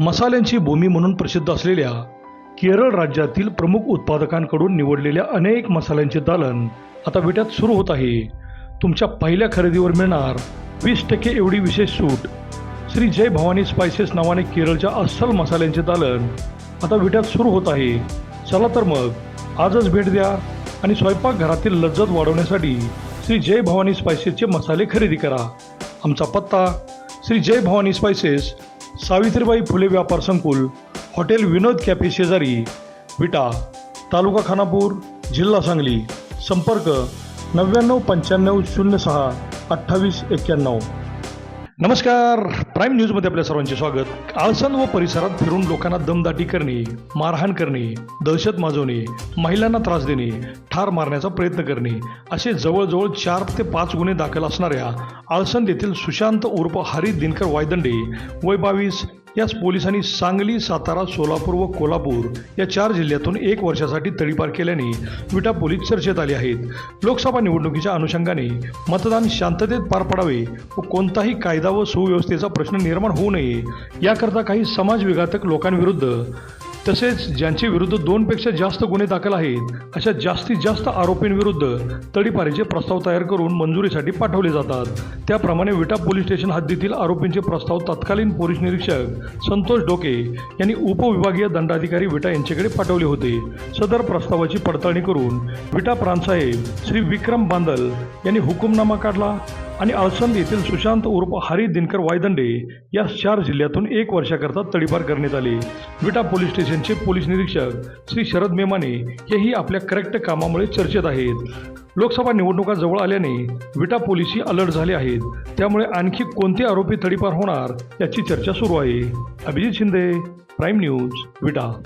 मसाल्यांची भूमी म्हणून प्रसिद्ध असलेल्या केरळ राज्यातील प्रमुख उत्पादकांकडून निवडलेल्या अनेक मसाल्यांचे दालन आता विट्यात सुरू होत आहे. तुमच्या पहिल्या खरेदीवर मिळणार वीस टक्के एवढी विशेष सूट. श्री जय भवानी स्पायसेस नावाने केरळच्या अस्सल मसाल्यांचे दालन आता विट्यात सुरू होत आहे. चला तर मग आजच भेट द्या आणि स्वयंपाकघरातील लज्जत वाढवण्यासाठी श्री जय भवानी स्पायसेसचे मसाले खरेदी करा. आमचा पत्ता श्री जय भवानी स्पायसेस सावित्रीबाई फुले व्यापार संकुल हॉटेल विनोद कॅफे शेजारी विटा तालुका खानापूर जिल्हा सांगली संपर्क नव्याण्णव पंच्याण्णव शून्य सहा अठ्ठावीस एक्क्याण्णव. नमस्कार. प्राईम न्यूजमध्ये आपल्या सर्वांचे स्वागत. आळसण व परिसरात फिरून लोकांना दमदाटी करणे मारहाण करणे दहशत माजवणे महिलांना त्रास देणे ठार मारण्याचा प्रयत्न करणे असे जवळजवळ चार ते पाच गुन्हे दाखल असणाऱ्या आळसंद येथील सुशांत उर्फ हरी दिनकर वायदंडे वय बावीस याच पोलिसांनी सांगली सातारा सोलापूर व कोल्हापूर या चार जिल्ह्यातून एक वर्षासाठी तडीपार केल्याने विटा पोलीस चर्चेत आले आहेत. लोकसभा निवडणुकीच्या अनुषंगाने मतदान शांततेत पार पडावे व कोणताही कायदा व सुव्यवस्थेचा प्रश्न निर्माण होऊ नये याकरता काही समाजविघातक लोकांविरुद्ध तसेच ज्यांचे विरुद्ध दोनपेक्षा जास्त गुन्हे दाखल आहेत अशा जास्तीत जास्त आरोपींविरुद्ध तडीपारीचे प्रस्ताव तयार करून मंजुरीसाठी पाठवले जातात. त्याप्रमाणे विटा पोलीस स्टेशन हद्दीतील आरोपींचे प्रस्ताव तत्कालीन पोलीस निरीक्षक संतोष डोके यांनी उपविभागीय दंडाधिकारी विटा यांच्याकडे पाठवले होते. सदर प्रस्तावाची पडताळणी करून विटा प्रांतसाहेब श्री विक्रम बांदल यांनी हुकुमनामा काढला. आणि अळसंद येथील सुशांत उर्फ हरी दिनकर वायदंडे या चार जिल्ह्यातून एक वर्षाकरता तडीपार करण्यात आले. विटा पोलीस स्टेशनचे पोलीस निरीक्षक श्री शरद मेमाने हेही आपल्या करेक्ट कामामुळे चर्चेत आहेत. लोकसभा निवडणुका जवळ आल्याने विटा पोलीसही अलर्ट झाले आहेत. त्यामुळे आणखी कोणते आरोपी तडीपार होणार याची चर्चा सुरू आहे. Abhijit Shinde prime news Vita.